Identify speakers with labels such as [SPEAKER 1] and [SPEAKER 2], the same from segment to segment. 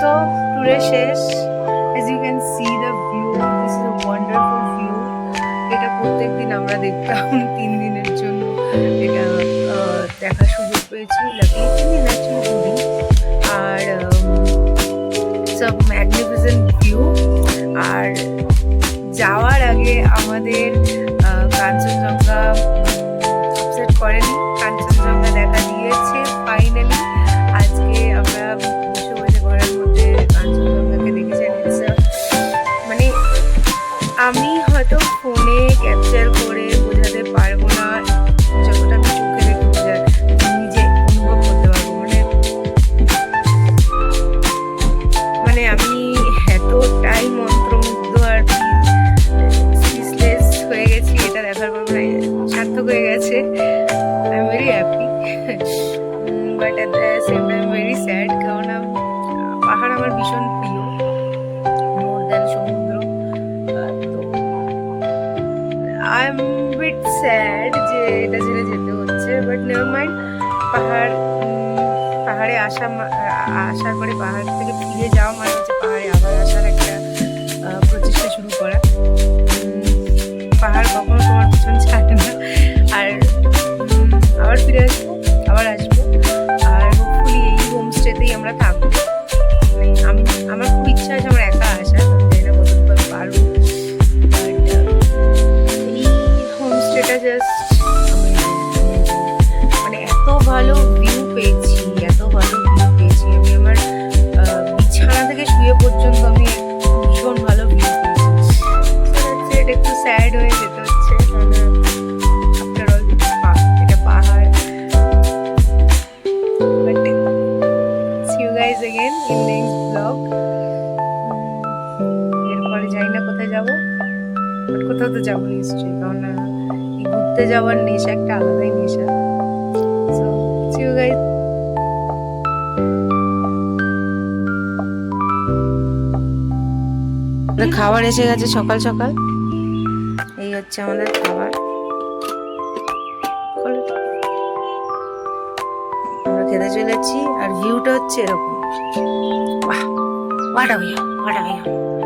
[SPEAKER 1] So, today শেষ as you can see the view, this is a wonderful view. এটা প্রত্যেকদিন আমরা দেখতাম তিন দিনের জন্য। এটা দেখা সুযোগ পেয়েছি লাগে তিন দিনের জন্য। দুদিন আর সব ম্যাগনিফিসেন্ট ভিউ আর যাওয়ার আগে আমাদের কাঞ্চনজঙ্ঘা পাহাড় পাহাড়ে আসা আসার পরে পাহাড় থেকে ফিরে যাওয়া মানে হচ্ছে পাহাড়ে আবার আসার একটা প্রচেষ্টা শুরু করা। পাহাড় কখনো তোমার পিছন ছাড়ে কোথায় যাব বাট কোথাও তো যাব নিশ্চয়ই কারণ এই ঘুরতে যাওয়ার নেশা একটা আলাদাই নেশা। সো খাবার এসে গেছে সকাল সকাল। এই হচ্ছে আমাদের খাবার। আমরা খেতে চলেছি আর ভিউটা হচ্ছে এরকম। বাহ ভাইয়া ভাইয়া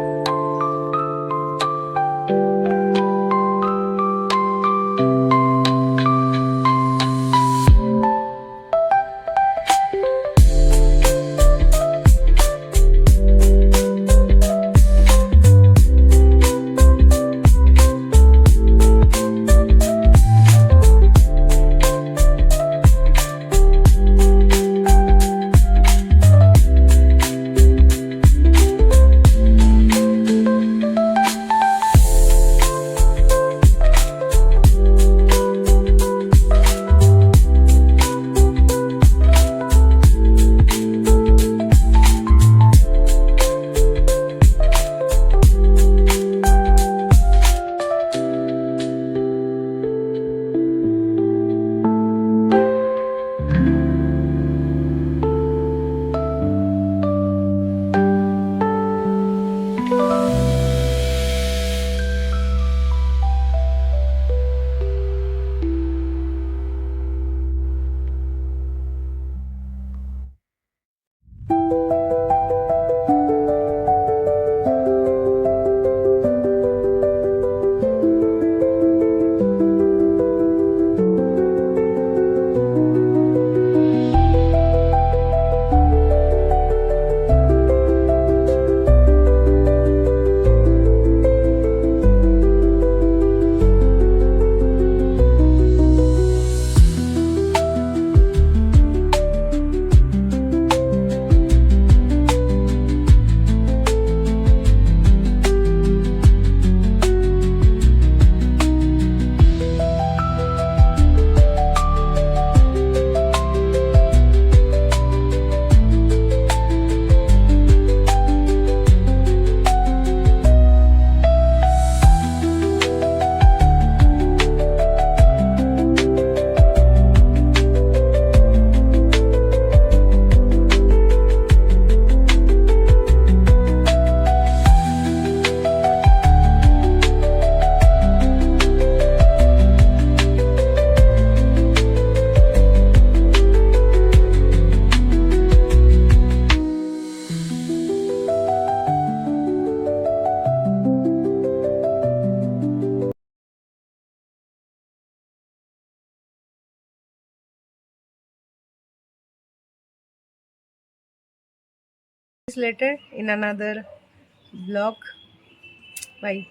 [SPEAKER 1] later in another vlog. Bye